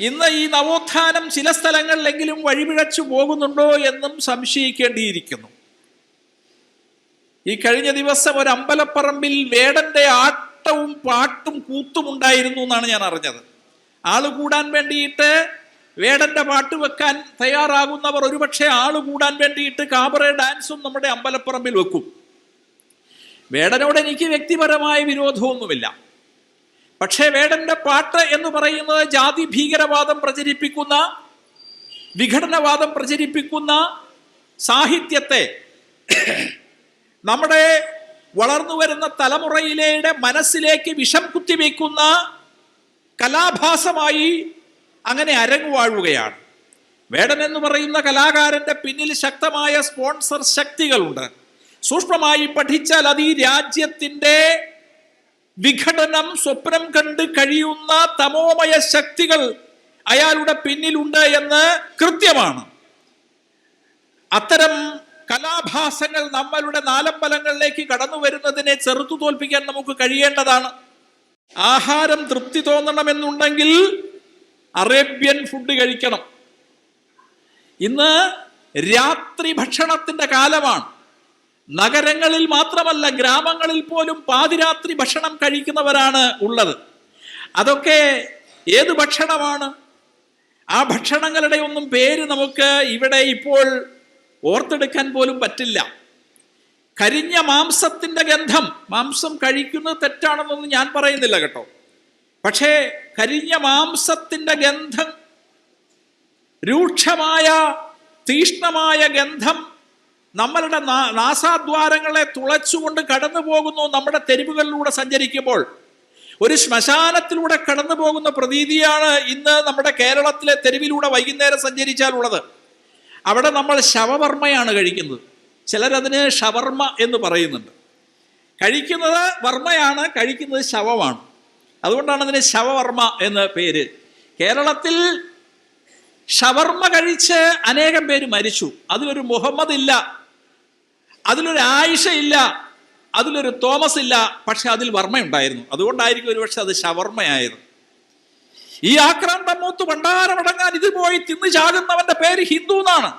ഇന്ന് ഈ നവോത്ഥാനം ചില സ്ഥലങ്ങളിലെങ്കിലും വഴിപിഴച്ചു പോകുന്നുണ്ടോ എന്നും സംശയിക്കേണ്ടിയിരിക്കുന്നു. ഈ കഴിഞ്ഞ ദിവസം ഒരു അമ്പലപ്പറമ്പിൽ വേടന്റെ ആട്ടവും പാട്ടും കൂത്തും ഉണ്ടായിരുന്നു എന്നാണ് ഞാൻ അറിഞ്ഞത്. ആൾ കൂടാൻ വേണ്ടിയിട്ട് വേടന്റെ പാട്ട് വെക്കാൻ തയ്യാറാകുന്നവർ ഒരുപക്ഷെ ആൾ കൂടാൻ വേണ്ടിയിട്ട് കാബറെ ഡാൻസും നമ്മുടെ അമ്പലപ്പറമ്പിൽ വെക്കും. വേടനോട് എനിക്ക് വ്യക്തിപരമായ വിരോധമൊന്നുമില്ല. പക്ഷേ വേടന്റെ പാട്ട് എന്ന് പറയുന്നത് ജാതി ഭീകരവാദം പ്രചരിപ്പിക്കുന്ന വിഘടനവാദം പ്രചരിപ്പിക്കുന്ന സാഹിത്യത്തെ നമ്മുടെ വളർന്നു വരുന്ന തലമുറയിലെ മനസ്സിലേക്ക് വിഷം കുത്തിവെക്കുന്ന കലാഭാസമായി അങ്ങനെ അരങ്ങുവാഴുകയാണ്. വേടൻ എന്ന് പറയുന്ന കലാകാരന്റെ പിന്നിൽ ശക്തമായ സ്പോൺസർ ശക്തികളുണ്ട്. സൂക്ഷ്മമായി പഠിച്ചാൽ അത് ഈ രാജ്യത്തിന്റെ വിഘടനം സ്വപ്നം കണ്ട് കഴിയുന്ന തമോമയ ശക്തികൾ അയാളുടെ പിന്നിലുണ്ട് എന്ന് കൃത്യമാണ്. അത്തരം കലാഭാസങ്ങൾ നമ്മളുടെ നാലമ്പലങ്ങളിലേക്ക് കടന്നു വരുന്നതിനെ ചെറുത്തു തോൽപ്പിക്കാൻ നമുക്ക് കഴിയേണ്ടതാണ്. ആഹാരം തൃപ്തി തോന്നണമെന്നുണ്ടെങ്കിൽ അറേബ്യൻ ഫുഡ് കഴിക്കണം. ഇന്ന് രാത്രി ഭക്ഷണത്തിന്റെ കാലമാണ്. നഗരങ്ങളിൽ മാത്രമല്ല ഗ്രാമങ്ങളിൽ പോലും പാതിരാത്രി ഭക്ഷണം കഴിക്കുന്നവരാണ് ഉള്ളത്. അതൊക്കെ ഏത് ഭക്ഷണമാണ്? ആ ഭക്ഷണങ്ങളുടെ ഒന്നും പേര് നമുക്ക് ഇവിടെ ഇപ്പോൾ ഓർത്തെടുക്കാൻ പോലും പറ്റില്ല. കരിഞ്ഞ മാംസത്തിന്റെ ഗന്ധം മാംസം കഴിക്കുന്നത് തെറ്റാണെന്നൊന്നും ഞാൻ പറയുന്നില്ല കേട്ടോ. പക്ഷേ കരിഞ്ഞ മാംസത്തിന്റെ ഗന്ധം രൂക്ഷമായ തീഷ്ണമായ ഗന്ധം നമ്മളുടെ നാസാദ്വാരങ്ങളെ തുളച്ചുകൊണ്ട് കടന്നു പോകുന്നു നമ്മുടെ തെരുവുകളിലൂടെ സഞ്ചരിക്കുമ്പോൾ. ഒരു ശ്മശാനത്തിലൂടെ കടന്നു പോകുന്ന പ്രതീതിയാണ് ഇന്ന് നമ്മുടെ കേരളത്തിലെ തെരുവിലൂടെ വൈകുന്നേരം സഞ്ചരിച്ചാലുള്ളത്. അവിടെ നമ്മൾ ശവവർമ്മയാണ് കഴിക്കുന്നത്. ചിലരതിന് ഷവർമ്മ എന്ന് പറയുന്നുണ്ട്. കഴിക്കുന്നത് വർമ്മയാണ് കഴിക്കുന്നത് ശവമാണ്. അതുകൊണ്ടാണ് അതിന് ശവവർമ്മ എന്ന പേര്. കേരളത്തിൽ ഷവർമ്മ കഴിച്ച് അനേകം പേര് മരിച്ചു. അതിലൊരു മുഹമ്മദ് ഇല്ല അതിലൊരു ആയിഷ ഇല്ല അതിലൊരു തോമസ് ഇല്ല പക്ഷെ അതിൽ വർമ്മയുണ്ടായിരുന്നു. അതുകൊണ്ടായിരിക്കും ഒരുപക്ഷെ അത് ഷവർമ്മയായത് ഈ ആക്രാന്തം മൂത്ത് ഭണ്ഡാരമടങ്ങാൻ ഇത് പോയി തിന്നു ചാകുന്നവന്റെ പേര് ഹിന്ദു എന്നാണ്